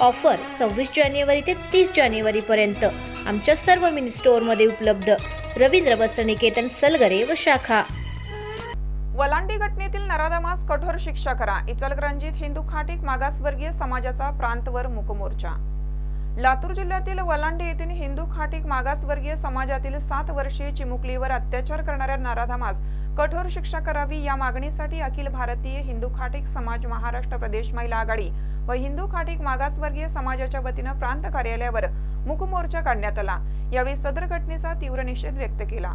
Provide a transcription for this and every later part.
Offer सव्वीस जानेवारी ते तीस जानेवारीपर्यंत आमच्या सर्व मिनी स्टोअरमध्ये उपलब्ध. रवींद्र वस्त्रनिकेतन सलगरे व शाखा. वलांडी घटनेतील नराधमास कठोर शिक्षा करा. इचलकरंजीत हिंदू खाटीक मागासवर्गीय समाजाचा प्रांतवर मुकमोर्चा. लातूर जिल्ह्यातील वलांडी येथील हिंदू खाटीक मागासवर्गीय समाजातील सात वर्षीय चिमुकलीवर अत्याचार करणाऱ्या नाराधामास कठोर शिक्षा करावी या मागणीसाठी अखिल भारतीय हिंदू खाटीक समाज महाराष्ट्र प्रदेश महिला आघाडी व हिंदू खाटीक मागासवर्गीय समाजाच्या वतीनं प्रांत कार्यालयावर मुकमोर्चा काढण्यात आला. यावेळी सदर घटनेचा तीव्र निषेध व्यक्त केला.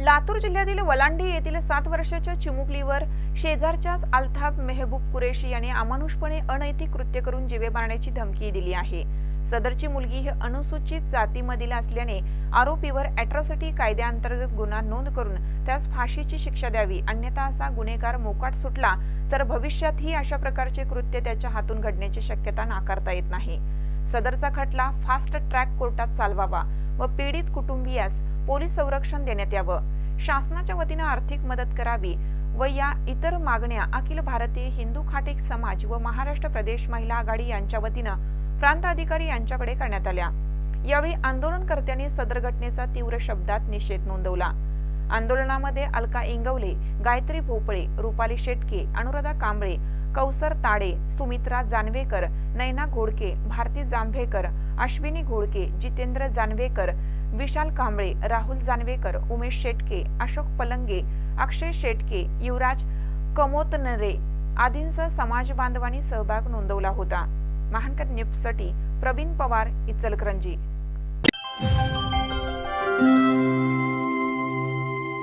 लातूर जिल्ह्यातील वलांडी येथील सात वर्षाच्या चिमुकलीवर शेजारच्याच अल्ताफ मेहबूब कुरेशी याने अमानुषपणे अनैतिक कृत्य करून जीवे मारण्याची धमकी दिली आहे. सदरची मुलगी ही अनुसूचित जातीमधील असल्याने आरोपीवर अॅट्रॉसिटी कायद्याअंतर्गत गुन्हा नोंद करून त्यास फाशीची शिक्षा द्यावी अन्यथा असा गुन्हेगार मोकाट सुटला तर भविष्यातही अशा प्रकारचे कृत्य त्याच्या हातून घडण्याची शक्यता नाकारता येत नाही. सदरचा खटला फास्ट ट्रॅक कोर्टात चालवावा व पीडित कुटुंबियास पोलीस संरक्षण देण्यात यावं. शासनाच्या वतीनं आर्थिक मदत करावी व या इतर मागण्या अखिल भारतीय हिंदू खाटिक समाज व महाराष्ट्र प्रदेश महिला आघाडी यांच्या वतीनं प्रांत अधिकारी यांच्याकडे करण्यात आल्या. यावेळी आंदोलनकर्त्यांनी सदर घटनेचा तीव्र शब्दात निषेध नोंदवला. आंदोलनामध्ये अलका इंगवले गायत्री भोपळे रुपाली शेटके अनुराधा कांबळे कौसर ताडे सुमित्रा जानवेकर नैना घोडके भारती जांभेकर अश्विनी घोडके जितेंद्र जानवेकर विशाल कांबळे राहुल जानवेकर उमेश शेटके अशोक पलंगे अक्षय शेटके युवराज कमोतनरे आदींसह समाज बांधवांनी सहभाग नोंदवला होता. महानकर न्यूजसाठी प्रवीण पवार इचलकरंजी.